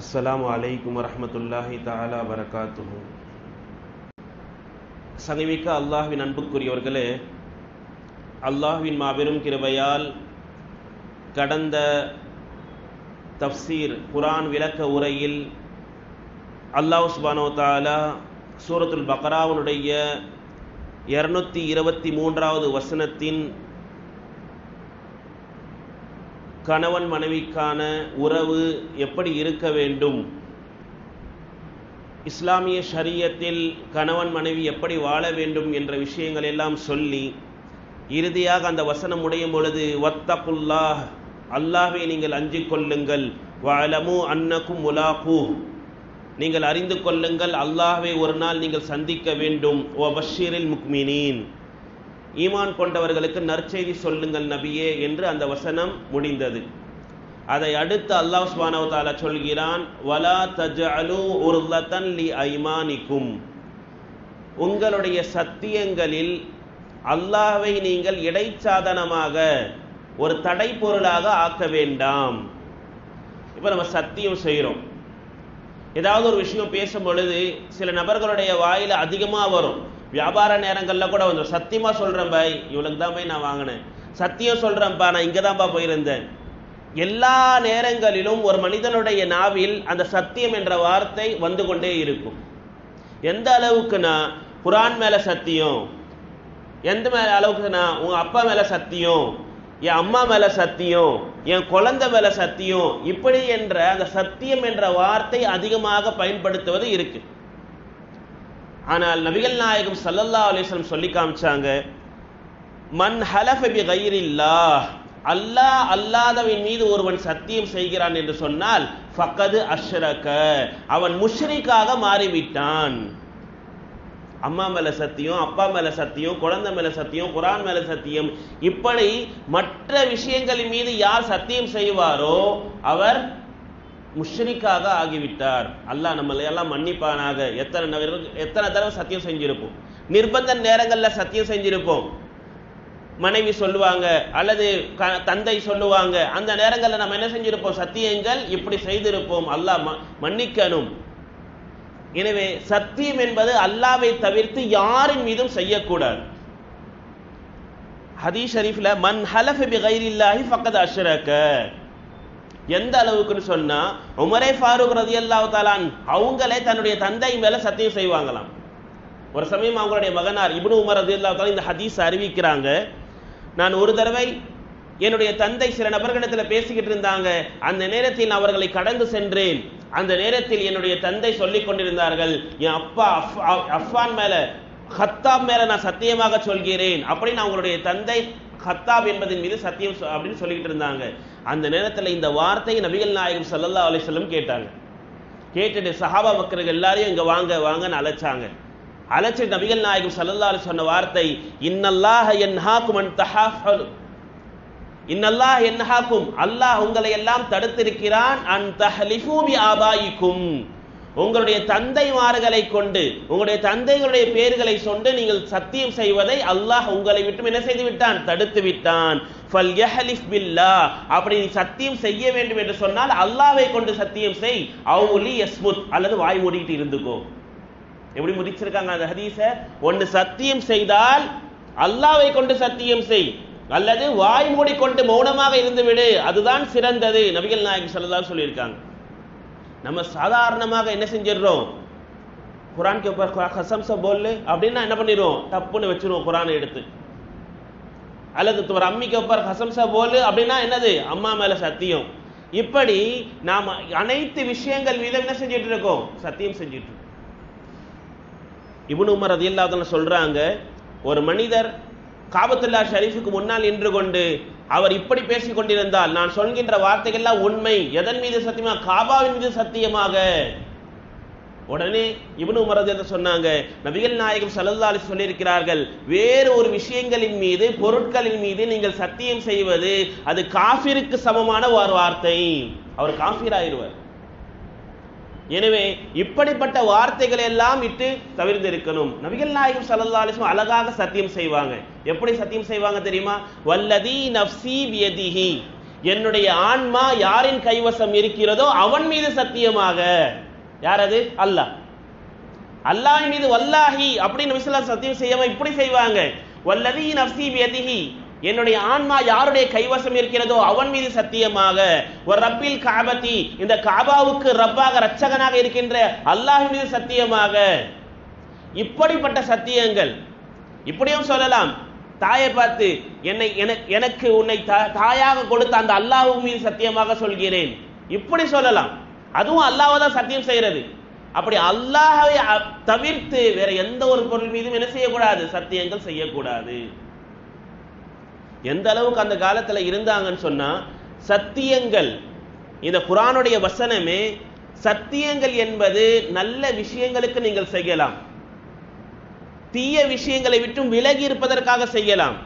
அஸ்லாம் அலைக்கும் வரமத்துல்லாஹி தாலா வரகாத்து சங்கமிக்க அல்லாஹ்வின் அன்புக்குரியவர்களே அல்லாஹ்வின் மாபெரும் கிருபையால் கடந்த தப்சீர் குரான் விளக்க உரையில் அல்லாஹ் சுபானோ தாலா சூரத்துல் பக்ராவுனுடைய இருநூத்தி இருபத்தி மூன்றாவது வசனத்தின் கணவன் மனைவிக்கான உறவு எப்படி இருக்க வேண்டும்? இஸ்லாமிய ஷரியத்தில் கணவன் மனைவி எப்படி வாழ வேண்டும் என்ற விஷயங்கள் எல்லாம் சொல்லி இறுதியாக அந்த வசனம் முடியும் பொழுது வத்தகுல்லாஹ் அல்லாஹை நீங்கள் அஞ்சு கொள்ளுங்கள். வளமு அன்னக்கும் முலாகு. நீங்கள் அறிந்து கொள்ளுங்கள் அல்லாஹை ஒரு நாள் நீங்கள் சந்திக்க வேண்டும். ஓ பஷீரில் முக்மினீன். ஈமான் கொண்டவர்களுக்கு நற்செய்தி சொல்லுங்கள் நபியே என்று அந்த வசனம் முடிந்தது. அதை அடுத்து அல்லாஹ் சுபானவ தாலா சொல்கிறான் வலா தஜஅலு உர்லத்தன் லி ஐமானிக்கும். உங்களுடைய சத்தியங்களில் அல்லாஹை நீங்கள் இடைச்சாதனமாக ஒரு தடை பொருளாக ஆக்க வேண்டாம். இப்போ நம்ம சத்தியம் செய்கிறோம் ஏதாவது ஒரு விஷயம் பேசும் பொழுது சில நபர்களுடைய வாயில் அதிகமாக வரும். வியாபார நேரங்களில் கூட வந்துடும் சத்தியமாக சொல்கிறேன் பாய். இவளுக்கு தான் போய் நான் வாங்கினேன். சத்தியம் சொல்கிறேன்ப்பா நான் இங்கே தான்ப்பா போயிருந்தேன். எல்லா நேரங்களிலும் ஒரு மனிதனுடைய நாவில் அந்த சத்தியம் என்ற வார்த்தை வந்து கொண்டே இருக்கும். எந்த அளவுக்குன்னா குரான் மேலே சத்தியம் எந்த மேலே அளவுக்குன்னா உங்கள் அப்பா மேலே சத்தியம் என் அம்மா மேலே சத்தியம் என் குழந்தை மேலே சத்தியம் இப்படி என்ற அந்த சத்தியம் என்ற வார்த்தை அதிகமாக பயன்படுத்துவது இருக்குது ஆனால் நபிகள் நாயகம் சல்லல்லா அலிஸ்லம் சொல்லி காமிச்சாங்க மன் ஹலஃபி கயிரில்லா அல்லாஹ் அல்லாதவின் மீது ஒருவன் சத்தியம் செய்கிறான் என்று சொன்னால் ஃபக்கது அஷ்ரக அவன் முஷ்ரிக்காக மாறிவிட்டான். அம்மா மேல சத்தியம் அப்பா மேல சத்தியம் குழந்தை மேல சத்தியம் குரான் மேல சத்தியம் இப்படி மற்ற விஷயங்களின் மீது யார் சத்தியம் செய்வாரோ அவர் முஷ்ரிக்காக ஆகிவிட்டார். அல்லாஹ் நம்மளை எல்லாம் மன்னிப்பானாக. எத்தனை எத்தனை தடவை சத்தியம் செஞ்சிருப்போம்? நிர்பந்த நேரங்களில் சத்தியம் செஞ்சிருப்போம். மனைவி சொல்லுவாங்க அல்லது தந்தை சொல்லுவாங்க அந்த நேரங்களில் நம்ம என்ன செஞ்சிருப்போம்? சத்தியங்கள் இப்படி செய்திருப்போம். அல்லாஹ் மன்னிக்கணும். எனவே சத்தியம் என்பது அல்லாவை தவிர்த்து யாரின் மீதும் செய்யக்கூடாது. ஹதீஷ் ஷரீஃப்ல மன் ஹலஃபி பி கைரில்லாஹி ஃபக்கத் அஷ்ரக. எந்த அளவுக்குன்னு சொன்னா உமரே ஃபாரூக் ரதியல்லாஹு தஆலான் அவங்களே தன்னுடைய தந்தை மேல சத்தியம் செய்வாங்களாம். ஒரு சமயம் அவங்களுடைய மகனார் இப்னு உமர் ரதியல்லாஹு தஆலா இந்த ஹதீஸ் அறிவிக்கிறாங்க. நான் ஒரு தடவை என்னுடைய தந்தை சில நபர்களிடத்தில் பேசிக்கிட்டு இருந்தாங்க. அந்த நேரத்தில் அவர்களை கடந்து சென்றேன். அந்த நேரத்தில் என்னுடைய தந்தை சொல்லிக் கொண்டிருந்தார்கள் என் அப்பா அஃபான் மேல ஹத்தாப் மேல நான் சத்தியமாக சொல்கிறேன். அப்படின்னு அவங்களுடைய தந்தை ஹத்தாப் என்பதன் மீது சத்தியம் அப்படின்னு சொல்லிக்கிட்டு இருந்தாங்க. அந்த நேரத்தில் இந்த வார்த்தையை நபிகள் நாயகம் சல்லல்லா அலிஸ்லம் கேட்டாங்க. கேட்டுட்டு சஹாபா பக்கர்கள் எல்லாரையும் இங்கே வாங்க வாங்கன்னு அழைச்சாங்க. அழைச்சி நபிகள் நாயகம் சல்லல்லா அலி சொன்ன வார்த்தை இன்னல்லாஹ என்ஹாக்கும் அன் தஹாஃபலு இன்னல்லாஹ் என்னஹாக்கும் அல்லாஹ் உங்களை எல்லாம் தடுத்திருக்கிறான். An தஹலிஃபு B ஆபாயிக்கும். உங்களுடைய தந்தைமார்களை கொண்டு உங்களுடைய தந்தைகளுடைய பெயர்களை சொண்டு நீங்கள் சத்தியம் செய்வதை அல்லாஹ் உங்களை விட்டு என்ன செய்து விட்டான் தடுத்து விட்டான். ஃபல் பில்லா. அப்படி நீ சத்தியம் செய்ய வேண்டும் என்று சொன்னால் அல்லாவை கொண்டு சத்தியம் செய். அவுலி யஸ்முத். அல்லது வாய் மூடிட்டு இருந்துக்கோ. எப்படி முடிச்சிருக்காங்க அந்த ஹதீச ஒன்னு சத்தியம் செய்தால் அல்லாவை கொண்டு சத்தியம் செய். அல்லது வாய் மூடிக்கொண்டு மௌனமாக இருந்து விடு அதுதான் சிறந்தது. நபிகள் நாயகம் சொல்லதா சொல்லியிருக்காங்க. நம்ம சாதாரணமாக என்ன செஞ்சிடறோம்? குரான் கே கசம் ச போல்லு அப்படின்னா என்ன பண்ணிடுவோம்? தப்புன்னு வச்சிருவோம் குரானை எடுத்து. அல்லது ஒரு அம்மிக்கு ஒப்பர் கசம்ச ச போலு அப்படின்னா என்னது? அம்மா மேல சத்தியம். இப்படி நாம் அனைத்து விஷயங்கள் மீதும் என்ன செஞ்சுட்டு இருக்கோம் சத்தியம் செஞ்சுட்டு இருக்கோம். உமர் உமர் அதில்லாதன சொல்றாங்க ஒரு மனிதர் காபத்துல்லா ஷரீஃபுக்கு முன்னால் நின்று கொண்டு அவர் இப்படி பேசிக் கொண்டிருந்தால் நான் சொல்கின்ற வார்த்தைகள்லாம் உண்மை. எதன் மீது சத்தியமா? காபாவின் மீது சத்தியமாக. உடனே இவனு மரது சொன்னாங்க நபிகள் நாயகம் சல்லல்லா சொல்லியிருக்கிறார்கள் வேறு ஒரு விஷயங்களின் மீது பொருட்களின் மீது நீங்கள் சத்தியம் செய்வது அது காஃபிருக்கு சமமான ஒரு வார்த்தை. அவர் காஃபீர் ஆயிடுவார் எனவே இப்படிப்பட்ட வார்த்தைகளை எல்லாம் இட்டு தவிர்ந்திருக்கணும். நபிகள் நாயகம் ஸல்லல்லாஹு அழகாக சத்தியம் செய்வாங்க. எப்படி சத்தியம் செய்வாங்க தெரியுமா? வல்லதி நப்சி வியதிஹி என்னுடைய ஆன்மா யாரின் கைவசம் இருக்கிறதோ அவன் மீது சத்தியமாக. யார் அது அல்லாஹ். அல்லாஹ் மீது வல்லாஹி அப்படின்னு விசலா சத்தியம் செய்யாம இப்படி செய்வாங்க. வல்லதி நப்சி வியதிஹி என்னுடைய ஆன்மா யாருடைய கைவசம் இருக்கிறதோ அவன் மீது சத்தியமாக ஒரு ரப்பில் காபத்தி இந்த காபாவுக்கு ரப்பாக ரட்சகனாக இருக்கின்ற அல்லாஹ் மீது சத்தியமாக. இப்படிப்பட்ட சத்தியங்கள் இப்படியும் சொல்லலாம் தாயை பார்த்து என்னை என- எனக்கு உன்னை தா- தாயாக கொடுத்த அந்த அல்லாஹ் மீது சத்தியமாக சொல்கிறேன். இப்படி சொல்லலாம். அதுவும் அல்லாஹ் தான் சத்தியம் செய்யறது அப்படி அல்லாஹை தவிர்த்து வேற எந்த ஒரு பொருள் மீதும் என்ன செய்யக்கூடாது? சத்தியங்கள் செய்யக்கூடாது. எந்த அளவுக்கு அந்த காலத்துல இருந்தாங்கன்னு சொன்னா சத்தியங்கள் இந்த குரானுடைய வசனமே சத்தியங்கள் என்பது நல்ல விஷயங்களுக்கு நீங்கள் செய்யலாம். தீய விஷயங்களை விட்டும் விலகி இருப்பதற்காக செய்யலாம்.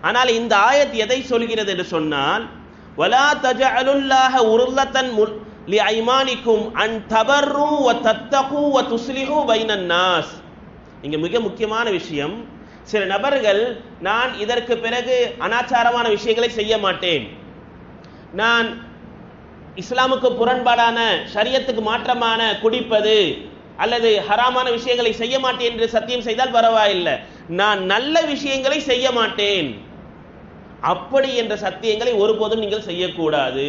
ஆனால் இந்த ஆயத் எதை சொல்கிறது என்று சொன்னால் வலா தஜஅலுல்லாஹ உருல்லத்தன் லி ஐமானிக்கும் அன் தபர்ரு வ தத்தகு வ துஸ்லிஹு பைனன் நாஸ். இங்க மிக முக்கியமான விஷயம் சில நபர்கள் நான் இதற்கு பிறகு அனாச்சாரமான விஷயங்களை செய்ய மாட்டேன். நான் இஸ்லாமுக்கு புறன்பாடான சரியத்துக்கு மாற்றமான குடிப்பது அல்லது ஹராமான விஷயங்களை செய்ய மாட்டேன் என்று சத்தியம் செய்தால் பரவாயில்லை நான் நல்ல விஷயங்களை செய்ய மாட்டேன். அப்படி என்ற சத்தியங்களை ஒருபோதும் நீங்கள் செய்யக்கூடாது.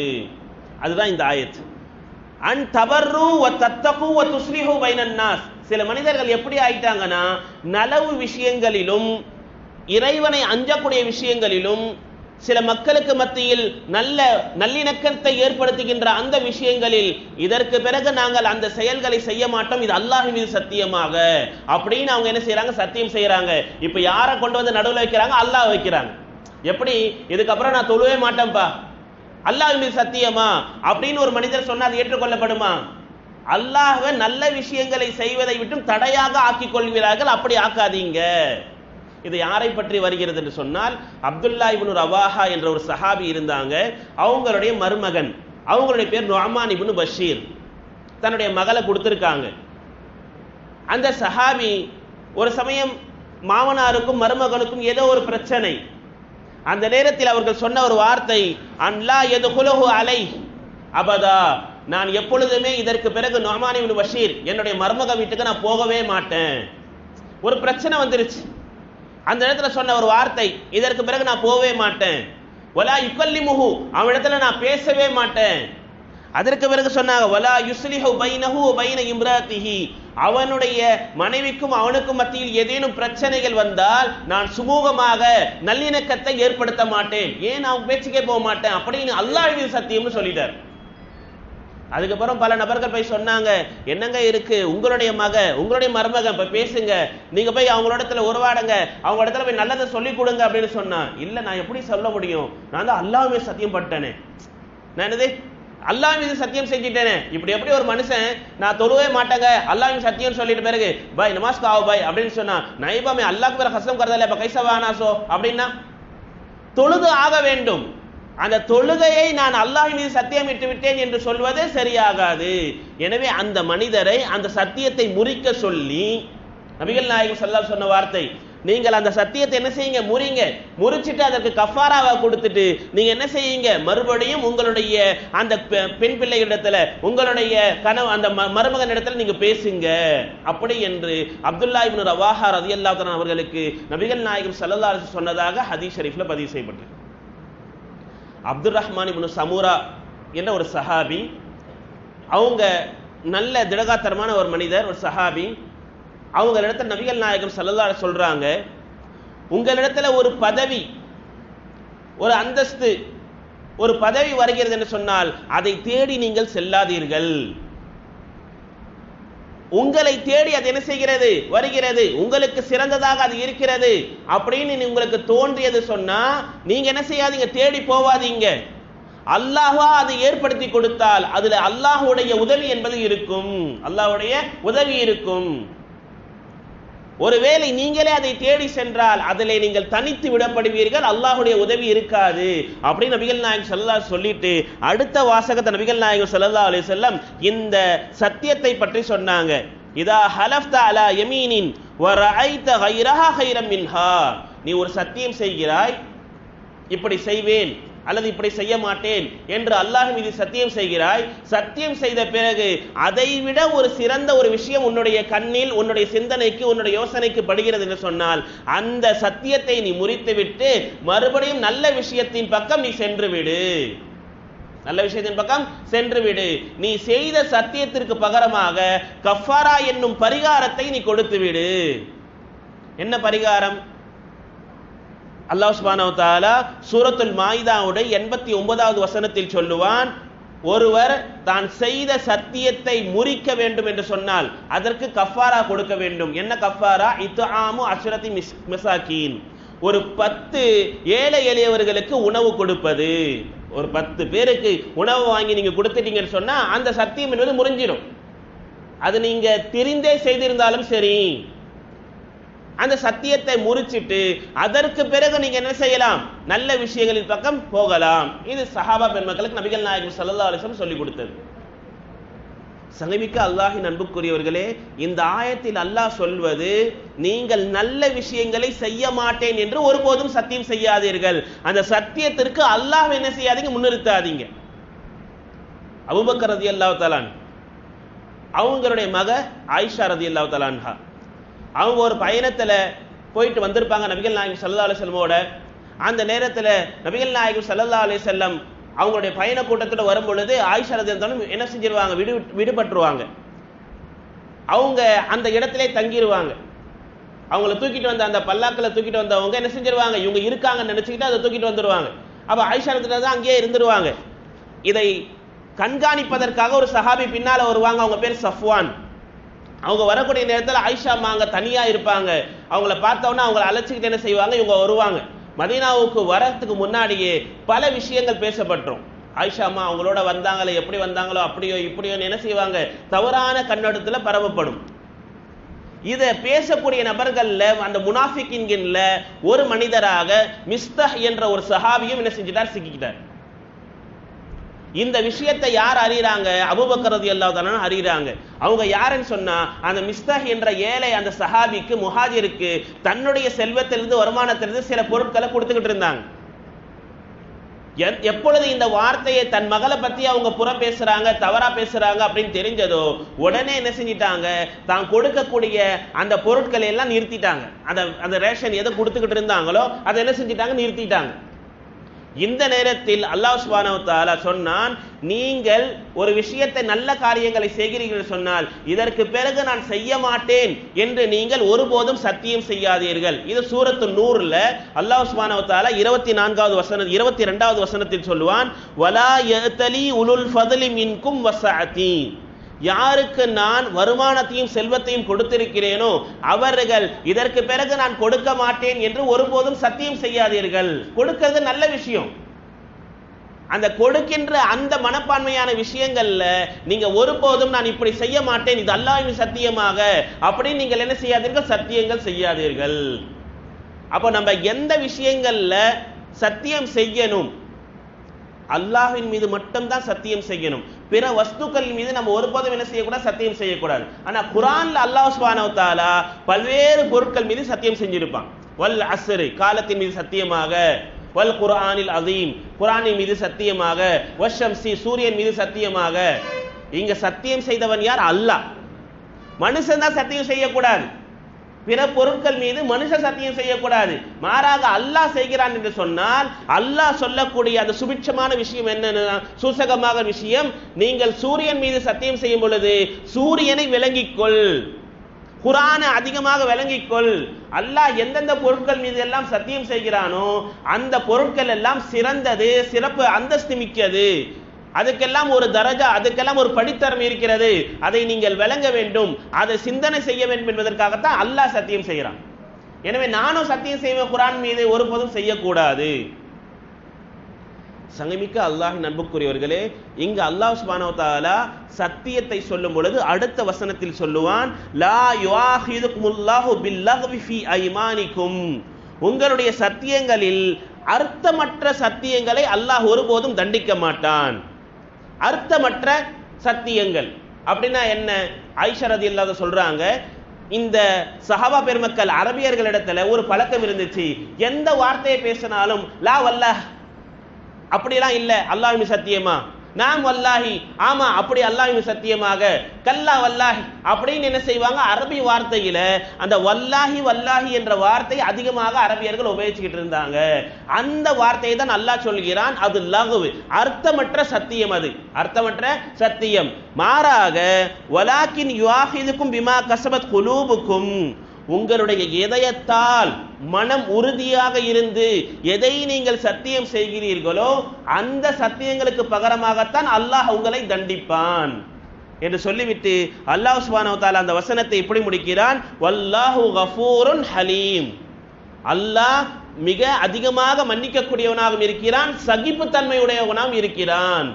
அதுதான் இந்த ஆயத் அன் தவறு தத்தகு வ துஸ்லிஹு சில மனிதர்கள் எப்படி ஆயிட்டாங்கன்னா நலவு விஷயங்களிலும் இறைவனை அஞ்சக்கூடிய விஷயங்களிலும் சில மக்களுக்கு மத்தியில் நல்ல நல்லிணக்கத்தை ஏற்படுத்துகின்ற அந்த விஷயங்களில் இதற்கு பிறகு நாங்கள் அந்த செயல்களை செய்ய மாட்டோம் இது அல்லாஹ் மீது சத்தியமாக. அப்படின்னு அவங்க என்ன செய்யறாங்க சத்தியம் செய்யறாங்க இப்ப யாரை கொண்டு வந்து நடுவுல வைக்கிறாங்க? அல்லாஹ் வைக்கிறாங்க. எப்படி? இதுக்கப்புறம் நான் தொழுவே மாட்டேன்ப்பா. அல்லாஹ் மீது சத்தியமா? அப்படின்னு ஒரு மனிதர் சொன்னா அது ஏற்றுக்கொள்ளப்படுமா? அல்லாஹ்வை நல்ல விஷயங்களை செய்வதை விட்டும் தடையாக ஆக்கிக் கொள்கிறார்கள் அப்படி ஆக்காதீங்க. இது யாரை பற்றி வருகிறது என்று சொன்னால் அப்துல்லா இபுன் ரவாஹா என்ற ஒரு சஹாபி இருந்தாங்க. அவங்களுடைய மருமகன். அவங்களுடைய பேர் நொஹமான் இப்னு பஷீர். தன்னுடைய மகளை கொடுத்துருக்காங்க. அந்த சஹாபி ஒரு சமயம் மாமனாருக்கும் மருமகனுக்கும் ஏதோ ஒரு பிரச்சனை. அந்த நேரத்தில் அவர்கள் சொன்ன ஒரு வார்த்தை அன்லா எதுகுலஹு அலை அபதா. நான் எப்பொழுதுமே இதற்கு பிறகு நொமானி பஷீர் என்னுடைய மருமக வீட்டுக்கு நான் போகவே மாட்டேன். ஒரு பிரச்சனை வந்துருச்சு. அந்த இடத்துல சொன்ன ஒரு வார்த்தை இதற்கு பிறகு நான் போகவே மாட்டேன். வலா யுக்கல்லிமுஹு அவனிடத்துல நான் பேசவே மாட்டேன். அதற்கு பிறகு சொன்னாங்க வலா யுஸ்லிஹு பைனஹு பைன இம்ராத்திஹி அவனுடைய மனைவிக்கும் அவனுக்கும் மத்தியில் ஏதேனும் பிரச்சனைகள் வந்தால் நான் சுமூகமாக நல்லிணக்கத்தை ஏற்படுத்த மாட்டேன். ஏன் அவன் பேச்சுக்கே போக மாட்டேன் அப்படின்னு அல்லாஹ் சத்தியம்னு சொல்லிட்டார். அதுக்கப்புறம் பல நபர்கள் போய் சொன்னாங்க என்னங்க இருக்கு? உங்களுடைய மக உங்களுடைய மருமகன் இப்ப பேசுங்க. நீங்க போய் அவங்களோட இடத்துல உருவாடுங்க அவங்க இடத்துல போய் நல்லதை சொல்லி கொடுங்க அப்படின்னு சொன்னா. இல்ல நான் எப்படி சொல்ல முடியும்? நான் தான் அல்லாஹ்வே சத்தியம் பட்டேனே. நான் என்னது? அல்லாஹ் மீது சத்தியம் செஞ்சிட்டேனே. இப்படி எப்படி ஒரு மனுஷன் நான் தொழுவே மாட்டேங்க அல்லாஹ் மீது சத்தியம் சொல்லிட்டு பிறகு பாய் நமாஸ் காவ பாய் அப்படின்னு சொன்னா நைபாமே அல்லாஹ் பிற ஹசம் கருதல இப்ப கைசவானாசோ அப்படின்னா தொழுது ஆக வேண்டும். அந்த தொழுகையை நான் அல்லாஹ் மீது சத்தியமிட்டு விட்டேன் என்று சொல்வதே சரியாகாது. எனவே அந்த மனிதரை அந்த சத்தியத்தை முறிக்க சொல்லி நபிகள் நாயகம் சல்லா சொன்ன வார்த்தை நீங்கள் அந்த சத்தியத்தை என்ன செய்யுங்க? முறிங்க. முறிச்சிட்டு அதற்கு கஃபாராவை கொடுத்துட்டு நீங்க என்ன செய்யுங்க? மறுபடியும் உங்களுடைய அந்த பெ- பெண் பிள்ளைகளிடத்துல உங்களுடைய கனவு அந்த ம- மருமகன் இடத்துல நீங்க பேசுங்க. அப்படி என்று அப்துல்லா இப்னு ரவாஹா ரதி தஆலா அவர்களுக்கு நபிகள் நாயகம் ஸல்லல்லாஹு சொன்னதாக ஹதீஸ் ஷரீஃப்ல பதிவு செய்யப்பட்டிருக்கு. அப்துல் ரஹ்மான் இப்னு சமூரா என்ற ஒரு சஹாபி. அவங்க நல்ல திடகாத்தரமான ஒரு மனிதர் ஒரு சஹாபி. அவங்களிடத்தில் நபிகள் நாயகம் ஸல்லல்லாஹு சொல்கிறாங்க உங்களிடத்தில் ஒரு பதவி ஒரு அந்தஸ்து ஒரு பதவி வருகிறது என்று சொன்னால் அதை தேடி நீங்கள் செல்லாதீர்கள். உங்களை தேடி அது என்ன செய்கிறது? வருகிறது. உங்களுக்கு சிறந்ததாக அது இருக்கிறது. அப்படின்னு உங்களுக்கு தோன்றியது சொன்னா நீங்க என்ன செய்யாதீங்க? தேடி போவாதீங்க. அல்லாஹா அது ஏற்படுத்தி கொடுத்தால் அதுல அல்லாஹ்வுடைய உதவி என்பது இருக்கும். அல்லாஹ்வுடைய உதவி இருக்கும். ஒருவேளை நீங்களே அதை தேடி சென்றால் அதிலே நீங்கள் தனித்து விடப்படுவீர்கள் அல்லாஹுடைய உதவி இருக்காது. அப்படின்னு நபிகள் நாயகம் செல்லா சொல்லிட்டு அடுத்த வாசகத்தை நபிகள் நாயகம் செல்லா அலி செல்லம் இந்த சத்தியத்தை பற்றி சொன்னாங்க. இதா ஹலஃப்த அலா யமீனின் வ ரஅய்த ஹைரம் மின்ஹா. நீ ஒரு சத்தியம் செய்கிறாய் இப்படி செய்வேன். அல்லது இப்படி செய்ய மாட்டேன் என்று அல்லாஹ் மீது சத்தியம் செய்கிறாய் சத்தியம் செய்த பிறகு அதைவிட ஒரு சிறந்த ஒரு விஷயம் உன்னுடைய கண்ணில் உன்னுடைய சிந்தனைக்கு உன்னுடைய யோசனைக்கு படுகிறது என்று சொன்னால் அந்த சத்தியத்தை நீ முறித்துவிட்டு மறுபடியும் நல்ல விஷயத்தின் பக்கம் நீ சென்று விடு நல்ல விஷயத்தின் பக்கம் சென்று விடு நீ செய்த சத்தியத்திற்கு பகரமாக கஃபாரா என்னும் பரிகாரத்தை நீ கொடுத்து விடு என்ன பரிகாரம்? அல்லாஹ் சுப்ஹானஹு தாலா சூரத்துல் மாயிதாவுடைய எண்பத்தி ஒன்பதாவது வசனத்தில் சொல்லுவான் ஒருவர் தான் செய்த சத்தியத்தை முறிக்க வேண்டும் என்று சொன்னால் அதற்கு கஃபாரா கொடுக்க வேண்டும். என்ன கஃபாரா? இத்ஆமு அஷ்ரதி மிஸ் மிசாக்கீன். ஒரு பத்து ஏழை எளியவர்களுக்கு உணவு கொடுப்பது. ஒரு பத்து பேருக்கு உணவு வாங்கி நீங்க கொடுத்துட்டீங்கன்னு சொன்னா அந்த சத்தியம் என்பது முறிஞ்சிடும். அது நீங்க தெரிந்தே செய்திருந்தாலும் சரி அந்த சத்தியத்தை முறிச்சிட்டு அதற்கு பிறகு நீங்க என்ன செய்யலாம்? நல்ல விஷயங்களின் பக்கம் போகலாம். இது சஹாபா பெண்மக்களுக்கு நபிகள் நாயகம் ஸல்லல்லாஹு சொல்லி கொடுத்தது. சங்கமிக்க அல்லாஹின் அன்புக்குரியவர்களே இந்த ஆயத்தில் அல்லாஹ் சொல்வது நீங்கள் நல்ல விஷயங்களை செய்ய மாட்டேன் என்று ஒருபோதும் சத்தியம் செய்யாதீர்கள். அந்த சத்தியத்திற்கு அல்லாஹ் என்ன செய்யாதீங்க? முன்னிறுத்தாதீங்க. அபுபக்கர் ரதி அல்லாஹ் தலான் அவங்களுடைய மக ஆயிஷா ரதியல்லாஹு தலான்ஹா அவங்க ஒரு பயணத்தில் போயிட்டு வந்திருப்பாங்க நபிகள் நாயகம் சல்லா அலி வஸல்லமோட. அந்த நேரத்தில் நபிகள் நாயகம் ஸல்லல்லாஹு அலி செல்லம் அவங்களுடைய பயண கூட்டத்தில் வரும் பொழுது ஆயிஷா ரதியல்லாஹு என்ன செஞ்சிருவாங்க? விடு விடுபட்டுருவாங்க. அவங்க அந்த இடத்திலே தங்கிடுவாங்க அவங்கள தூக்கிட்டு வந்த அந்த பல்லாக்கில் தூக்கிட்டு வந்தவங்க என்ன செஞ்சிருவாங்க? இவங்க இருக்காங்கன்னு நினச்சிக்கிட்டு அதை தூக்கிட்டு வந்துருவாங்க. அப்போ ஆயிஷா தான் அங்கேயே இருந்துருவாங்க. இதை கண்காணிப்பதற்காக ஒரு சஹாபி பின்னால் வருவாங்க. அவங்க பேர் சஃப்வான். அவங்க வரக்கூடிய நேரத்தில் ஆயிஷா அம்மா தனியாக இருப்பாங்க. அவங்கள பார்த்தோன்னா அவங்கள அழைச்சிக்கிட்டு என்ன செய்வாங்க? இவங்க வருவாங்க. மதீனாவுக்கு வரத்துக்கு முன்னாடியே பல விஷயங்கள் பேசப்பட்டுரும். ஆயிஷா அம்மா அவங்களோட வந்தாங்களே எப்படி வந்தாங்களோ அப்படியோ இப்படியோ என்ன செய்வாங்க? தவறான கண்ணோட்டத்தில் பரவப்படும். இதை பேசக்கூடிய நபர்கள்ல அந்த முனாஃபிக்கின்கின்ல ஒரு மனிதராக மிஸ்தஹ் என்ற ஒரு சஹாபியும் என்ன செஞ்சிட்டார்? சிக்கிக்கிட்டார். இந்த விஷயத்தை யார் அறியறாங்க அபுபக்கரது எல்லாத்தான அறியறாங்க அவங்க யாருன்னு சொன்னா அந்த மிஸ்தஹ் என்ற ஏழை அந்த சஹாபிக்கு முஹாஜிருக்கு தன்னுடைய செல்வத்திலிருந்து வருமானத்திலிருந்து சில பொருட்களை கொடுத்துக்கிட்டு இருந்தாங்க. எப்பொழுது இந்த வார்த்தையை தன் மகளை பத்தி அவங்க புறம் பேசுறாங்க தவறா பேசுறாங்க அப்படின்னு தெரிஞ்சதோ உடனே என்ன செஞ்சிட்டாங்க? தான் கொடுக்கக்கூடிய அந்த பொருட்களை எல்லாம் நிறுத்திட்டாங்க. அந்த அந்த ரேஷன் எதை கொடுத்துக்கிட்டு இருந்தாங்களோ அதை என்ன செஞ்சிட்டாங்க? நிறுத்திட்டாங்க. இந்த நேரத்தில் அல்லாஹ் சுப்ஹானஹு சொன்னான் நீங்கள் ஒரு விஷயத்தை நல்ல காரியங்களை செய்கிறீர்கள் சொன்னால் இதற்கு பிறகு நான் செய்ய மாட்டேன் என்று நீங்கள் ஒருபோதும் சத்தியம் செய்யாதீர்கள். இது சூரத்து நூறுல அல்லாஹ் சுப்ஹானஹு இருபத்தி நான்காவது வசனம் இருபத்தி ரெண்டாவது வசனத்தில் சொல்லுவான் வலா எத்தலி உலுல் ஃபதுலி மின்கும் வசாத்தீன் யாருக்கு நான் வருமானத்தையும் செல்வத்தையும் கொடுத்திருக்கிறேனோ அவர்கள் இதற்கு பிறகு நான் கொடுக்க மாட்டேன் என்று ஒருபோதும் சத்தியம் செய்யாதீர்கள். கொடுக்கிறது நல்ல விஷயம். அந்த கொடுக்கின்ற அந்த மனப்பான்மையான விஷயங்கள்ல நீங்க ஒருபோதும் நான் இப்படி செய்ய மாட்டேன் இது அல்லாஹ்வின் சத்தியமாக அப்படின்னு நீங்கள் என்ன செய்யாதீர்கள்? சத்தியங்கள் செய்யாதீர்கள். அப்போ நம்ம எந்த விஷயங்கள்ல சத்தியம் செய்யணும்? அல்லாஹின் மீது மட்டும்தான் சத்தியம் செய்யணும். பிற வஸ்துக்கள் மீது நம்ம ஒருபோதும் என்ன செய்யக்கூடாது? சத்தியம் செய்யக்கூடாது. ஆனா குரான்ல அல்லாஹ் சுபானவத்தாலா பல்வேறு பொருட்கள் மீது சத்தியம் செஞ்சிருப்பான். வல் அசரு காலத்தின் மீது சத்தியமாக. வல் குரானில் அதீம் குரானின் மீது சத்தியமாக. வஷம்சி சூரியன் மீது சத்தியமாக. இங்க சத்தியம் செய்தவன் யார்? அல்லாஹ். மனுஷன் தான் சத்தியம் செய்யக்கூடாது. பிற பொருட்கள் மீது மனுஷ சத்தியம் செய்யக்கூடாது. மாறாக அல்லாஹ் செய்கிறான் என்று சொன்னால் அல்லாஹ் சொல்லக்கூடிய அந்த சுபிட்சமான விஷயம் என்னன்னா சூசகமாக விஷயம் நீங்கள் சூரியன் மீது சத்தியம் செய்யும் பொழுது சூரியனை விளங்கிக்கொள். குரானை அதிகமாக விளங்கிக்கொள். அல்லாஹ் எந்தெந்த பொருட்கள் மீது எல்லாம் சத்தியம் செய்கிறானோ அந்த பொருட்கள் எல்லாம் சிறந்தது சிறப்பு அந்தஸ்து மிக்கது. அதுக்கெல்லாம் ஒரு தரஜா அதுக்கெல்லாம் ஒரு படித்தரம் இருக்கிறது. அதை நீங்கள் விளங்க வேண்டும். அதை சிந்தனை செய்ய வேண்டும் என்பதற்காகத்தான் அல்லாஹ் சத்தியம் செய்கிறான். எனவே நானும் சத்தியம் செய்வேன் குரான் மீது ஒருபோதும் செய்யக்கூடாது. சங்கமிக்க அல்லாஹின் அன்புக்குரியவர்களே இங்கு அல்லாஹ் சுப்ஹானஹு சத்தியத்தை சொல்லும் பொழுது அடுத்த வசனத்தில் சொல்லுவான் லா யுஆஹிதுகுமுல்லாஹு பில்லஹ்வி ஃபீ ஐமானிக்கும். உங்களுடைய சத்தியங்களில் அர்த்தமற்ற சத்தியங்களை அல்லாஹ் ஒருபோதும் தண்டிக்க மாட்டான். அர்த்தமற்ற சத்தியங்கள். அப்படின்னா என்ன? ஐஸ்வரதி இல்லாத சொல்றாங்க இந்த சஹாபா பெருமக்கள் அரபியர்களிடத்துல ஒரு பழக்கம் இருந்துச்சு. எந்த வார்த்தையை பேசினாலும் லா வல்ல அப்படிலாம் இல்ல. அல்லாஹ் சத்தியமா? நாம் வல்லாஹி. ஆமா அப்படி அல்லாஹி சத்தியமாக. கல்லா வல்லாஹி. அப்படின்னு என்ன செய்வாங்க? அரபி வார்த்தையில அந்த வல்லாஹி வல்லாஹி என்ற வார்த்தை அதிகமாக அரபியர்கள் உபயோகிச்சுக்கிட்டு இருந்தாங்க. அந்த வார்த்தையை தான் அல்லாஹ் சொல்கிறான். அது லகுவு. அர்த்தமற்ற சத்தியம் அது. அர்த்தமற்ற சத்தியம். மாறாக வலாக்கின் யுவாஹிதுக்கும் பிமா கசபத் குலூபுக்கும் உங்களுடைய இதயத்தால் மனம் உறுதியாக இருந்து எதை நீங்கள் சத்தியம் செய்கிறீர்களோ அந்த சத்தியங்களுக்கு பகரமாகத்தான் அல்லாஹ் உங்களை தண்டிப்பான் என்று சொல்லிவிட்டு அல்லாஹ் சுபானவத்தால் அந்த வசனத்தை இப்படி முடிக்கிறான்? வல்லாஹு கஃபூருன் ஹலீம். அல்லாஹ் மிக அதிகமாக மன்னிக்கக்கூடியவனாகவும் இருக்கிறான் சகிப்பு தன்மையுடையவனாகவும் இருக்கிறான்.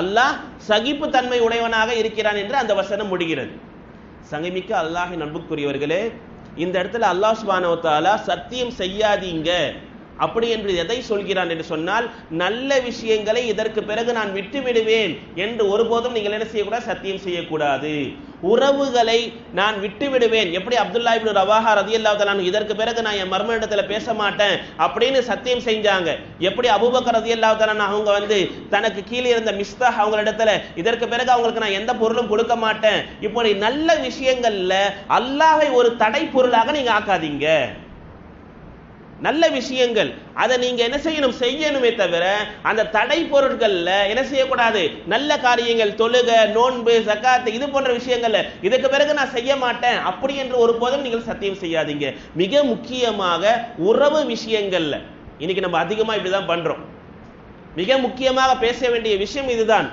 அல்லாஹ் சகிப்பு தன்மை உடையவனாக இருக்கிறான் என்று அந்த வசனம் முடிகிறது. சங்கமிக்க அல்லாஹின் நண்புக்குரியவர்களே இந்த இடத்துல அல்லாஹ் சுபானவத்தாலா சத்தியம் செய்யாதீங்க. அப்படி என்று எதை சொல்கிறான் என்று சொன்னால் நல்ல விஷயங்களை இதற்கு பிறகு நான் விட்டு விடுவேன் என்று ஒருபோதும் நீங்கள் என்ன செய்யக்கூடாது? சத்தியம் செய்யக்கூடாது. உறவுகளை நான் விட்டு விடுவேன் எப்படி அப்துல்லா இப்னு ரவாஹா ரதியல்லாஹு தஆலா இதற்கு பிறகு நான் என் மர்ம இடத்துல பேச மாட்டேன் அப்படின்னு சத்தியம் செஞ்சாங்க. எப்படி அபூபக்கர் ரதியல்லாஹு தஆலா அவங்க வந்து தனக்கு கீழே இருந்த மிஸ்தா அவங்க இடத்துல இதற்கு பிறகு அவங்களுக்கு நான் எந்த பொருளும் கொடுக்க மாட்டேன். இப்படி நல்ல விஷயங்கள்ல அல்லாஹை ஒரு தடை பொருளாக நீங்க ஆக்காதீங்க. நல்ல விஷயங்கள். அதை நீங்க என்ன செய்யணும்? செய்யணுமே தவிர அந்த தடை பொருட்கள்ல என்ன செய்யக்கூடாது? நல்ல காரியங்கள் தொழுக நோன்பு சக்காத்து இது போன்ற விஷயங்கள்ல இதுக்கு பிறகு நான் செய்ய மாட்டேன். அப்படி என்று ஒருபோதும் நீங்கள் சத்தியம் செய்யாதீங்க. மிக முக்கியமாக உறவு விஷயங்கள்ல. இன்னைக்கு நம்ம அதிகமா இப்படிதான் பண்றோம். மிக முக்கியமாக பேச வேண்டிய விஷயம் இதுதான்.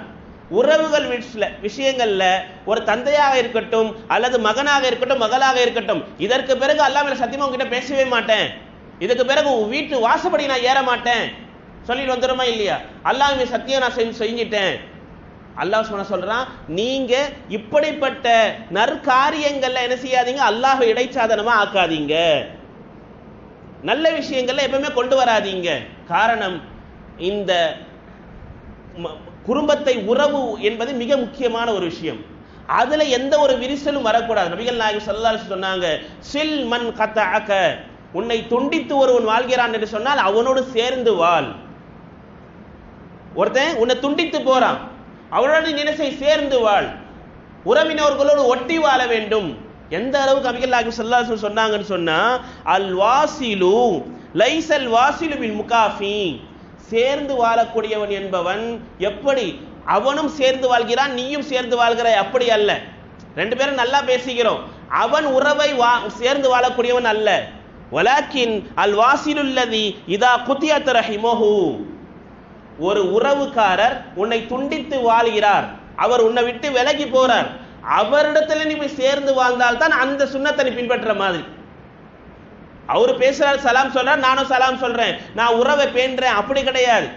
உறவுகள் விஷ- விஷயங்கள்ல ஒரு தந்தையாக இருக்கட்டும் அல்லது மகனாக இருக்கட்டும் மகளாக இருக்கட்டும் இதற்கு பிறகு அல்லாமல் சத்தியமா உங்ககிட்ட பேசவே மாட்டேன். இதுக்கு பிறகு வீட்டு வாசப்படி நான் ஏற மாட்டேன். சொல்லிட்டு வந்துடுமா இல்லையா? அல்லாஹ் சத்தியம் நான் செஞ்சு செஞ்சிட்டேன். அல்லாஹ் சொன்ன சொல்றான் நீங்க இப்படிப்பட்ட நற்காரியங்கள்ல என்ன செய்யாதீங்க அல்லாஹ் இடைச்சாதனமா ஆக்காதீங்க. நல்ல விஷயங்கள்ல எப்பவுமே கொண்டு வராதீங்க. காரணம் இந்த குடும்பத்தை உறவு என்பது மிக முக்கியமான ஒரு விஷயம். அதுல எந்த ஒரு விரிசலும் வரக்கூடாது. நபிகள் நாயகம் ஸல்லல்லாஹு சொன்னாங்க சில் கத்த கத்தஅக. உன்னை துண்டித்து ஒருவன் வாழ்கிறான் என்று சொன்னால் அவனோடு சேர்ந்து வாழ். ஒருத்தன் உன்னை துண்டித்து போறான். அவனோட நினைசை சேர்ந்து வாழ். உறவினர்களோடு ஒட்டி வாழ வேண்டும். எந்த அளவுக்கு நபிகள் நாயகம் சொன்னாங்கன்னு சொன்னா அல் வாசிலு லைசல் வாசிலு மின் முகாஃபி. சேர்ந்து வாழக்கூடியவன் என்பவன் எப்படி? அவனும் சேர்ந்து வாழ்கிறான் நீயும் சேர்ந்து வாழ்கிறாய். அப்படி அல்ல. ரெண்டு பேரும் நல்லா பேசிக்கிறோம் அவன் உறவை வா சேர்ந்து வாழக்கூடியவன் அல்ல. வலாக்கின் அல் வாசிலுல்லதி இதா குத்தியத் ரஹிமஹு. ஒரு உறவுக்காரர் உன்னை துண்டித்து வாழ்கிறார். அவர் உன்னை விட்டு விலகி போறார். அவரிடத்துல நீ போய் சேர்ந்து வாழ்ந்தால் தான் அந்த சுண்ணத்தை நீ பின்பற்ற மாதிரி. அவர் பேசுறார் சலாம் சொல்றார் நானும் சலாம் சொல்றேன். நான் உறவை பேணுறேன். அப்படி கிடையாது.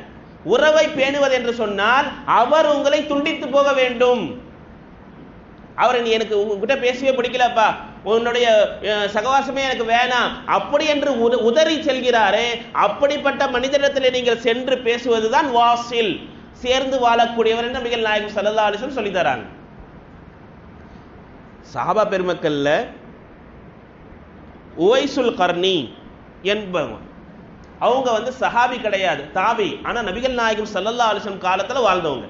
உறவை பேணுவது என்று சொன்னால் அவர் உங்களை துண்டித்து போக வேண்டும். அவரை நீ எனக்கு உங்ககிட்ட பேசவே பிடிக்கலப்பா. உன்னுடைய சகவாசமே எனக்கு வேணாம். அப்படி என்று உத- உதறி செல்கிறாரே அப்படிப்பட்ட மனிதனிடத்தில் நீங்கள் சென்று பேசுவதுதான் வாசில். சேர்ந்து வாழக்கூடியவர் என்று நபிகள் நாயகம் ஸல்லல்லாஹு அலைஹி சொல்லி தராங்க. சாபா பெருமக்கள்ல உவைசுல் கர்ணி என்பவங்க. அவங்க வந்து சஹாபி கிடையாது தாபி. ஆனா நபிகள் நாயகம் சல்லல்லா அலைஹி காலத்தில் காலத்துல வாழ்ந்தவங்க.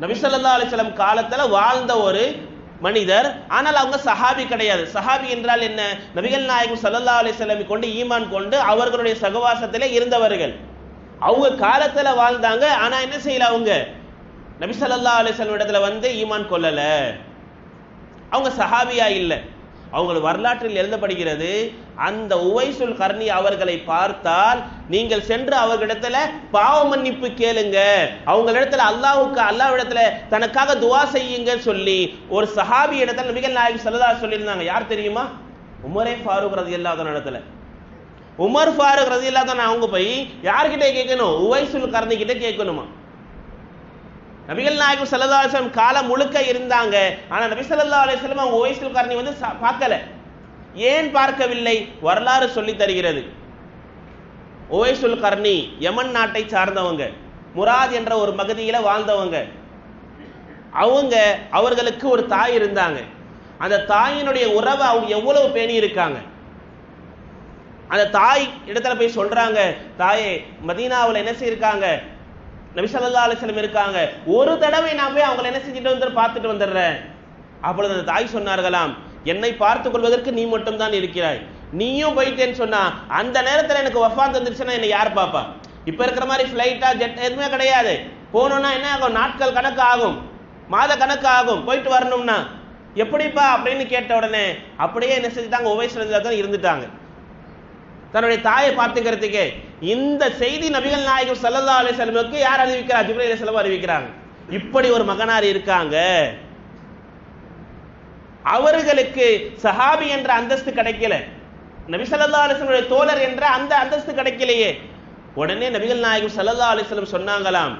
நபி சல்லல்லா அலைஹி காலத்தில் காலத்துல வாழ்ந்த ஒரு மனிதர். ஆனால் அவங்க சஹாபி கிடையாது. சஹாபி என்றால் என்ன? நபிகள் நாயகம் ஸல்லல்லாஹு அலைஹி கொண்டு ஈமான் கொண்டு அவர்களுடைய சகவாசத்திலே இருந்தவர்கள். அவங்க காலத்துல வாழ்ந்தாங்க. ஆனா என்ன செய்யல அவங்க? நபி சல்லா அலைஹி இடத்துல வந்து ஈமான் கொள்ளல. அவங்க சஹாபியா இல்லை. அவங்க வரலாற்றில் எழுதப்படுகிறது அந்த உவைசுல் கர்ணி அவர்களை பார்த்தால் நீங்கள் சென்று அவர்களிடத்துல பாவ மன்னிப்பு கேளுங்க. அவங்களிடத்துல அல்லாவுக்கு அல்லாவிடத்துல தனக்காக துவா செய்யுங்க சொல்லி ஒரு சஹாபி இடத்துல நபிகள் நாயகம் ஸல்லல்லாஹு சொல்லியிருந்தாங்க யார் தெரியுமா? உமரே ஃபாரூக் ரதி இல்லாத இடத்துல. உமர் ஃபாரூக் ரதி இல்லாத அவங்க போய் யார்கிட்ட கேட்கணும்? உவைசுல் கர்ணி கிட்ட கேட்கணுமா? நபிகள் நாயகம் சல்லா அலைஹி காலம் முழுக்க இருந்தாங்க. ஆனா நபி சல்லா அலைஹி அவங்க உவைசுல் கர்ணி வந்து சா- பார்க்கல. ஏன் பார்க்கவில்லை? வரலாறு சொல்லி தருகிறது. ஓய்சுல் கர்ணி யமன் நாட்டை சார்ந்தவங்க முராத் என்ற ஒரு மகதியில வாழ்ந்தவங்க. அவங்க அவர்களுக்கு ஒரு தாய் இருந்தாங்க. அந்த தாயினுடைய உறவை அவங்க எவ்வளவு பேணி இருக்காங்க. அந்த தாய் இடத்துல போய் சொல்றாங்க தாயே மதீனாவுல என்ன செய்யிருக்காங்க? நபிசல்லா ஸல்லல்லாஹு இருக்காங்க. ஒரு தடவை நான் போய் அவங்களை என்ன செஞ்சுட்டு வந்து பார்த்துட்டு வந்துடுறேன். அப்பொழுது அந்த தாய் சொன்னார்களாம் என்னை பார்த்துக் கொள்வதற்கு நீ மட்டும்தான் இருக்கிறாய். நீயும் போயிட்டேன்னு சொன்னா அந்த நேரத்தில் எனக்கு வஃபா வந்துருச்சுன்னா என்னை யார் பாப்பா இப்ப இருக்கிற மாதிரி ஃபிளைட்டா ஜெட் எதுவுமே கிடையாது. போகணும்னா என்ன ஆகும்? நாட்கள் கணக்கு ஆகும். மாத கணக்கு ஆகும். போயிட்டு வரணும்னா. எப்படிப்பா? அப்படின்னு கேட்ட உடனே அப்படியே என்ன செஞ்சுட்டாங்க? உபயசில இருந்துட்டாங்க. தன்னுடைய தாயை பார்த்துக்கிறதுக்கு. இந்த செய்தி நபிகள் நாயகம் சல்லல்லா அலி செல்வக்கு யார் அறிவிக்கிறார்? ஜிப்ரல் அலி செல்வம் அறிவிக்கிறாங்க. இப்படி ஒரு மகனார் இருக்காங்க. அவர்களுக்கு சஹாபி என்ற அந்தஸ்து கிடைக்கல. நபி சல்லா அலிஸ்லமுடைய தோழர் என்ற அந்த அந்தஸ்து கிடைக்கலையே. உடனே நபிகள் நாயகம் ஸல்லல்லாஹு அலிஸ்லம் சொன்னாங்களாம்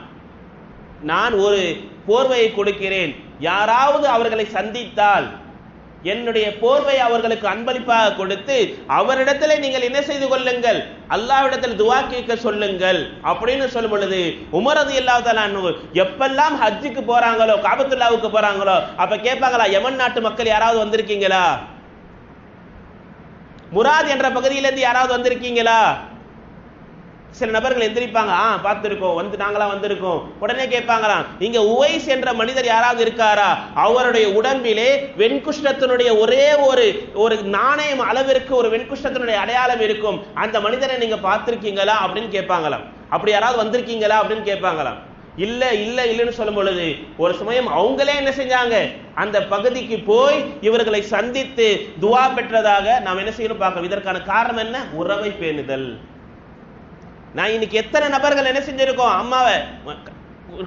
நான் ஒரு போர்வையை கொடுக்கிறேன். யாராவது அவர்களை சந்தித்தால் என்னுடைய போர்வை அவர்களுக்கு அன்பளிப்பாக கொடுத்து அவரிடத்திலே நீங்கள் என்ன செய்து கொள்ளுங்கள்? அல்லாவிடத்தில் துவா கேட்க சொல்லுங்கள். அப்படின்னு சொல்லும் பொழுது உமரது இல்லாதலான்னு எப்பெல்லாம் ஹஜ்ஜுக்கு போறாங்களோ காபத்துல்லாவுக்கு போறாங்களோ அப்ப கேட்பாங்களா யமன் நாட்டு மக்கள் யாராவது வந்திருக்கீங்களா? முராத் என்ற பகுதியிலிருந்து யாராவது வந்திருக்கீங்களா? சில நபர்கள் எந்திரிப்பாங்க ஆ பார்த்துருக்கோம் வந்து நாங்களா வந்திருக்கோம். உடனே கேட்பாங்களாம் இங்க உவைஸ் என்ற மனிதர் யாராவது இருக்காரா? அவருடைய உடம்பிலே வெண்குஷ்டத்தினுடைய ஒரே ஒரு ஒரு நாணயம் அளவிற்கு ஒரு வெண்குஷ்டத்தினுடைய அடையாளம் இருக்கும். அந்த மனிதரை நீங்க பார்த்திருக்கீங்களா? அப்படின்னு கேட்பாங்களாம். அப்படி யாராவது வந்திருக்கீங்களா? அப்படின்னு கேட்பாங்களாம். இல்ல இல்ல இல்லைன்னு சொல்லும் பொழுது ஒரு சமயம் அவங்களே என்ன செஞ்சாங்க? அந்த பகுதிக்கு போய் இவர்களை சந்தித்து துவா பெற்றதாக நாம் என்ன செய்யணும் பார்க்கணும். இதற்கான காரணம் என்ன? உறவை பேணுதல். நான் இன்னைக்கு எத்தனை நபர்கள் என்ன செஞ்சிருக்கோம்? அம்மாவை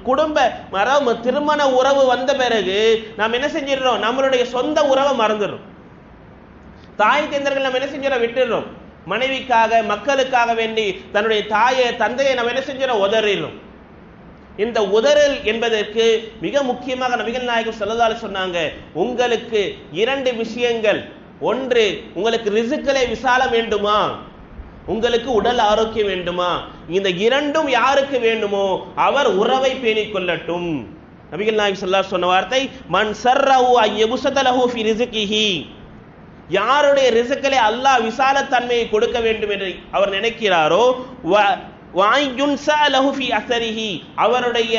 குடும்ப மரம் திருமண உறவு வந்த பிறகு நாம் என்ன செஞ்சிடறோம்? நம்மளுடைய சொந்த உறவை மறந்துடுறோம். தாய் தந்தர்கள் நம்ம என்ன செஞ்சிடறோம்? விட்டுடுறோம். மனைவிக்காக மக்களுக்காக வேண்டி தன்னுடைய தாயை தந்தையை நம்ம என்ன செஞ்சிடறோம்? உதறிடும் இந்த உதறல் என்பதற்கு மிக முக்கியமாக நபிகள் நாயகம் செல்லதால சொன்னாங்க உங்களுக்கு இரண்டு விஷயங்கள். ஒன்று உங்களுக்கு ரிசுக்களை விசாலம் வேண்டுமா? உங்களுக்கு உடல் ஆரோக்கியம் வேண்டுமா? இந்த இரண்டும் யாருக்கு வேண்டுமோ அவர் உறவை பேணிக் கொள்ளட்டும். நபிகள் நாயகம் சொல்லா சொன்ன வார்த்தை மண் சர்ரஹு ஐயபுசதலஹு ஃபி ரிஸ்கிஹி யாருடைய ரிசுக்களை அல்லாஹ் விசாலத்தன்மையை கொடுக்க வேண்டும் என்று அவர் நினைக்கிறாரோ அவருடைய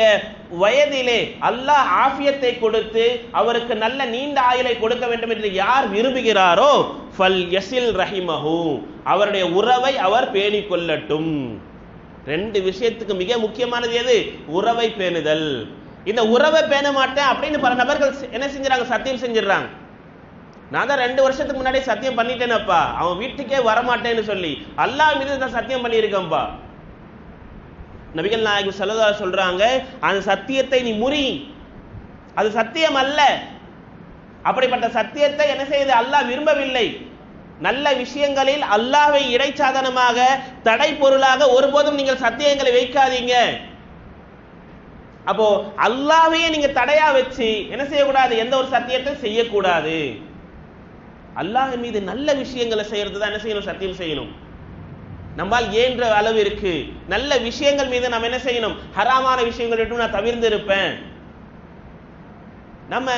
வயதிலே அல்லாஹ் ஆஃபியத்தை கொடுத்து அவருக்கு நல்ல நீண்ட ஆயுளை கொடுக்க வேண்டும் என்று யார் விரும்புகிறாரோ ஃபல் யசில் ரஹிமஹு. அவருடைய உறவை அவர் பேணிக் கொள்ளட்டும். ரெண்டு விஷயத்துக்கு மிக முக்கியமானது எது? உறவை பேணுதல். இந்த உறவை பேண மாட்டேன் அப்படின்னு பல நபர்கள் என்ன செஞ்சுறாங்க? சத்தியம் செஞ்சிடறாங்க நான் தான் ரெண்டு வருஷத்துக்கு முன்னாடி சத்தியம் பண்ணிட்டேனப்பா. அவன் வீட்டுக்கே வரமாட்டேன்னு சொல்லி அல்லாஹ் மீது நான் சத்தியம் பண்ணியிருக்கேன்ப்பா நபிகள் நாயகம் சல்லா சொல்றாங்க அந்த சத்தியத்தை நீ முறி. அது சத்தியம் அல்ல அப்படிப்பட்ட சத்தியத்தை என்ன செய்து? அல்லாஹ் விரும்பவில்லை. நல்ல விஷயங்களில் அல்லாவை இடைச்சாதனமாக தடை பொருளாக ஒருபோதும் நீங்கள் சத்தியங்களை வைக்காதீங்க. அப்போ அல்லாவையே நீங்க தடையா வச்சு என்ன செய்யக்கூடாது? எந்த ஒரு சத்தியத்தை செய்யக்கூடாது. அல்லாஹ் மீது நல்ல விஷயங்களை செய்யறது தான் என்ன செய்யணும்? சத்தியம் செய்யணும். நம்மால் ஏன்ற அளவு இருக்கு. நல்ல விஷயங்கள் மீது நம்ம என்ன செய்யணும்? ஹராமான விஷயங்கள் விட்டு நான் தவிர்ந்து இருப்பேன் நம்ம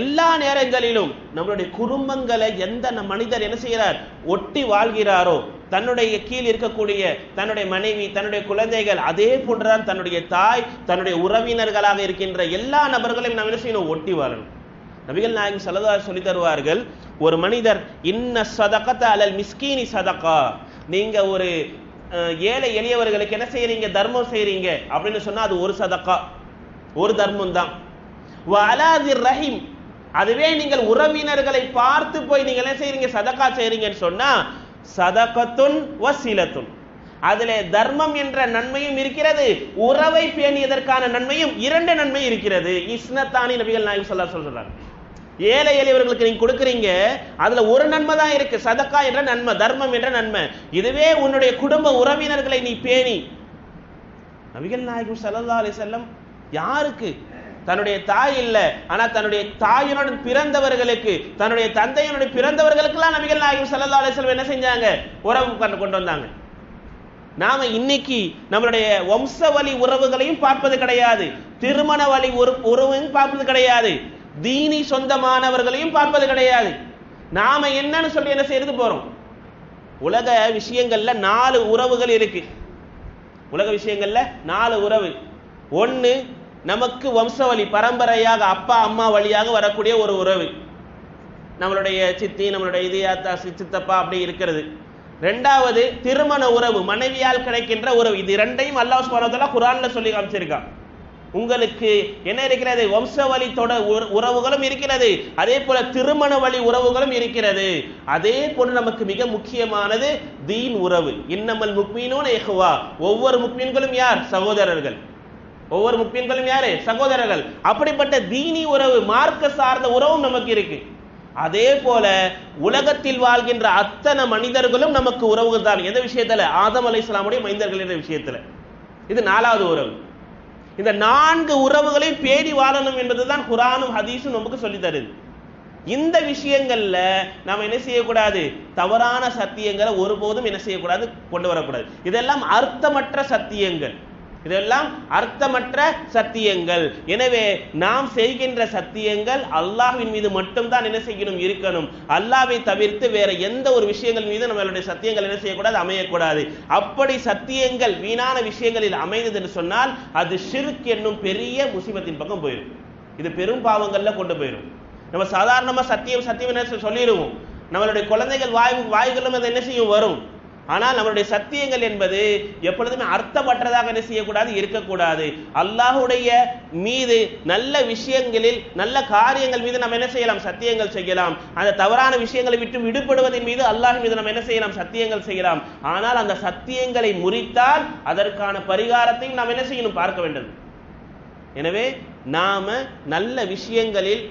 எல்லா நேரங்களிலும் நம்மளுடைய குடும்பங்களை எந்த மனிதர் என்ன செய்கிறார்? ஒட்டி வாழ்கிறாரோ தன்னுடைய கீழ் இருக்கக்கூடிய தன்னுடைய மனைவி தன்னுடைய குழந்தைகள் அதே போன்றுதான் தன்னுடைய தாய் தன்னுடைய உறவினர்களாக இருக்கின்ற எல்லா நபர்களையும் நாம் என்ன செய்யணும்? ஒட்டி வாழணும். நபிகள் நாயகம் சல்லா சொல்லி தருவார்கள் ஒரு மனிதர் இன்ன சதகத்தை அலல் மிஸ்கீனி சதகா நீங்க ஒரு ஏழை எளியவர்களுக்கு என்ன செய்யறீங்க? தர்மம் செய்யறீங்க. அப்படின்னு சொன்னா அது ஒரு சதக்கா. ஒரு தர்மம் தான். அலாதிர் ரஹீம். அதுவே நீங்கள் உறவினர்களை பார்த்து போய் நீங்க என்ன செய்யறீங்க? சதக்கா செய்யறீங்கன்னு சொன்னா சதகத்துன் வசிலத்துன். அதிலே தர்மம் என்ற நன்மையும் இருக்கிறது. உறவை பேணியதற்கான நன்மையும் இரண்டு நன்மை இருக்கிறது. இஸ்னத்தானி நபிகள் நாயகம் சொல்ல சொல்றாங்க. ஏழை எளியவர்களுக்கு நீங்க கொடுக்குறீங்க அதுல ஒரு நன்மை தான் இருக்கு. சதக்கா என்ற நன்மை தர்மம் என்ற நன்மை. இதுவே உன்னுடைய குடும்ப உறவினர்களை நீ பேணி. நபிகள் நாயகம் சல்லா அலி செல்லம் யாருக்கு? தன்னுடைய தாய் இல்ல. ஆனா தன்னுடைய தாயினுடன் பிறந்தவர்களுக்கு தன்னுடைய தந்தையினுடைய பிறந்தவர்களுக்கெல்லாம் நபிகள் நாயகம் சல்லா அலி செல்லம் என்ன செஞ்சாங்க? உறவு கொண்டு வந்தாங்க. நாம இன்னைக்கு நம்மளுடைய வம்ச வழி உறவுகளையும் பார்ப்பது கிடையாது. திருமண வழி உறவையும் பார்ப்பது கிடையாது. தீனி சொந்தமானவர்களையும் பார்ப்பது கிடையாது. நாம என்னன்னு சொல்லி என்ன செய்யறது? போறோம். உலக விஷயங்கள்ல நாலு உறவுகள் இருக்கு. உலக விஷயங்கள்ல நாலு உறவு. ஒன்று நமக்கு வம்சவழி பரம்பரையாக அப்பா அம்மா வழியாக வரக்கூடிய ஒரு உறவு. நம்மளுடைய சித்தி நம்மளுடைய இது அத்தா சி- சித்தப்பா அப்படி இருக்கிறது. ரெண்டாவது திருமண உறவு மனைவியால் கிடைக்கின்ற உறவு. இது ரெண்டையும் அல்லாஹ் சுப்ஹானஹு வ சொல்லி காமிச்சிருக்கான். உங்களுக்கு என்ன இருக்கிறது? வம்சவழி தொட உற- உறவுகளும் இருக்கிறது. அதே போல திருமண வழி உறவுகளும் இருக்கிறது. அதே போல நமக்கு மிக முக்கியமானது தீன் உறவு. இன்னமல் முக்மீனோ இஹ்வா. ஒவ்வொரு முக்மீன்களும் யார்? சகோதரர்கள். ஒவ்வொரு முக்மீன்களும் யாரு? சகோதரர்கள். அப்படிப்பட்ட தீனி உறவு மார்க்க சார்ந்த உறவும் நமக்கு இருக்கு. அதே போல உலகத்தில் வாழ்கின்ற அத்தனை மனிதர்களும் நமக்கு உறவுகள் தான். எந்த விஷயத்துல? ஆதம் அலைஹிஸ்ஸலாமுடைய மனிதர்கள் என்ற விஷயத்துல. இது நாலாவது உறவு. இந்த நான்கு உறவுகளையும் பேடி வாழணும் என்பதுதான் குரானும் ஹதீஸும் நமக்கு சொல்லி தருது. இந்த விஷயங்கள்ல நாம என்ன செய்யக்கூடாது? தவறான சத்தியங்களை ஒருபோதும் என்ன செய்யக்கூடாது? கொண்டு வரக்கூடாது. இதெல்லாம் அர்த்தமற்ற சத்தியங்கள். இதெல்லாம் அர்த்தமற்ற சத்தியங்கள். எனவே நாம் செய்கின்ற சத்தியங்கள் அல்லாஹ்வின் மீது மட்டும்தான் என்ன செய்யணும் இருக்கணும். அல்லாவை தவிர்த்து வேற எந்த ஒரு விஷயங்கள் மீது நம்மளுடைய சத்தியங்கள் என்ன செய்யக்கூடாது அமையக்கூடாது. அப்படி சத்தியங்கள் வீணான விஷயங்களில் அமைந்தது என்று சொன்னால் அது ஷிர்க் என்னும் பெரிய முசிபத்தின் பக்கம் போயிடும் இது பெரும் பாவங்கள்ல கொண்டு போயிடும் நம்ம சாதாரணமா சத்தியம் சத்தியம் என்ன சொல்லிடுவோம்? நம்மளுடைய குழந்தைகள் வாய் வாய்களும் அதை என்ன செய்யும்? வரும். ஆனால் நம்மளுடைய சத்தியங்கள் என்பது எப்பொழுதுமே அர்த்தமற்றதாக என்ன செய்யக்கூடாது? இருக்கக்கூடாது. அல்லாஹுடைய மீது நல்ல விஷயங்களில் நல்ல காரியங்கள் மீது நம்ம என்ன செய்யலாம்? சத்தியங்கள் செய்யலாம். அந்த தவறான விஷயங்களை விட்டு விடுபடுவதன் மீது அல்லாஹ் மீது நம்ம என்ன செய்யலாம்? சத்தியங்கள் செய்யலாம். ஆனால் அந்த சத்தியங்களை முறித்தால் அதற்கான பரிகாரத்தையும் நாம் என்ன செய்யணும்? பார்க்க வேண்டும். எனவே நாம நல்ல விஷயங்களில்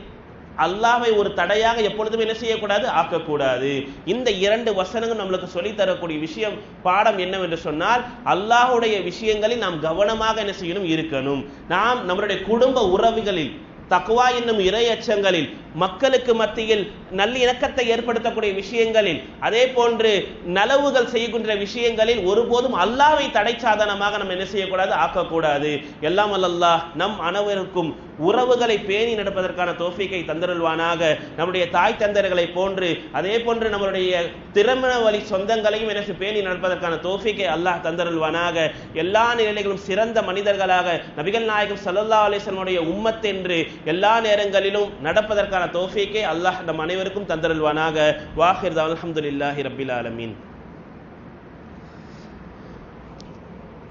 அல்லாஹை ஒரு தடையாக எப்பொழுதுமே என்ன செய்யக்கூடாது? ஆக்கக்கூடாது. இந்த இரண்டு வசனங்கள் நம்மளுக்கு சொல்லி தரக்கூடிய விஷயம் பாடம் என்னவென்று சொன்னால் அல்லாஹுடைய விஷயங்களில் நாம் கவனமாக என்ன செய்யணும்? இருக்கணும். நாம் நம்மளுடைய குடும்ப உறவுகளில் தக்குவா என்னும் இறை அச்சங்களில் மக்களுக்கு மத்தியில் நல்லிணக்கத்தை ஏற்படுத்தக்கூடிய விஷயங்களில் அதே போன்று நலவுகள் செய்கின்ற விஷயங்களில் ஒருபோதும் அல்லாவை தடை சாதனமாக நம்ம என்ன செய்யக்கூடாது? ஆக்கக்கூடாது. எல்லாம் அல்லாஹ் நம் அனைவருக்கும் உறவுகளை பேணி நடப்பதற்கான தோஃபிக்கை தந்தருள்வானாக. நம்முடைய தாய் தந்தர்களை போன்று அதே போன்று நம்மளுடைய திருமண வழி சொந்தங்களையும் என்ன பேணி நடப்பதற்கான தோஃபிக்கை அல்லாஹ் தந்தருள்வானாக. எல்லா நிலைகளிலும் சிறந்த மனிதர்களாக நபிகள் நாயகம் ஸல்லல்லாஹு அலிசனுடைய உம்மத் என்று எல்லா நேரங்களிலும் நடப்பதற்கான தோஃபிக்கை அல்லாஹ் நம் அனைவருக்கும் தந்தருள்வானாக வாஹிர் அல்ஹம்துலில்லாஹி ரப்பில் ஆலமீன்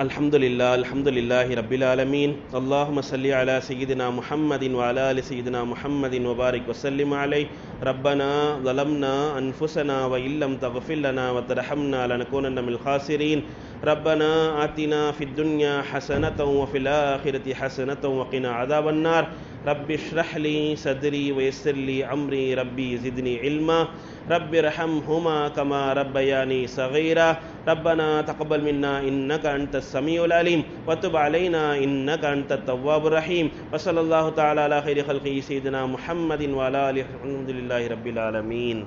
الحمد لله الحمد لله رب العالمين اللهم صل على سيدنا محمد وعلى ال سيدنا محمد وبارك وسلم عليه ربنا ظلمنا انفسنا وان لم تغفر لنا وترحمنا لنكونن من الخاسرين ربنا آتنا في الدنيا حسنة وفي الآخرة حسنة وقنا عذاب النار رب اشرح لي صدري ويسر لي أمري ربي زدني علما. رب ارحمهما كما ربياني صغيرا. ربنا تقبل منا إنك أنت السميع العليم. وتب علينا إنك أنت التواب الرحيم. وصلى الله تعالى على خير خلقه سيدنا محمد وعلى آله الحمد لله رب العالمين.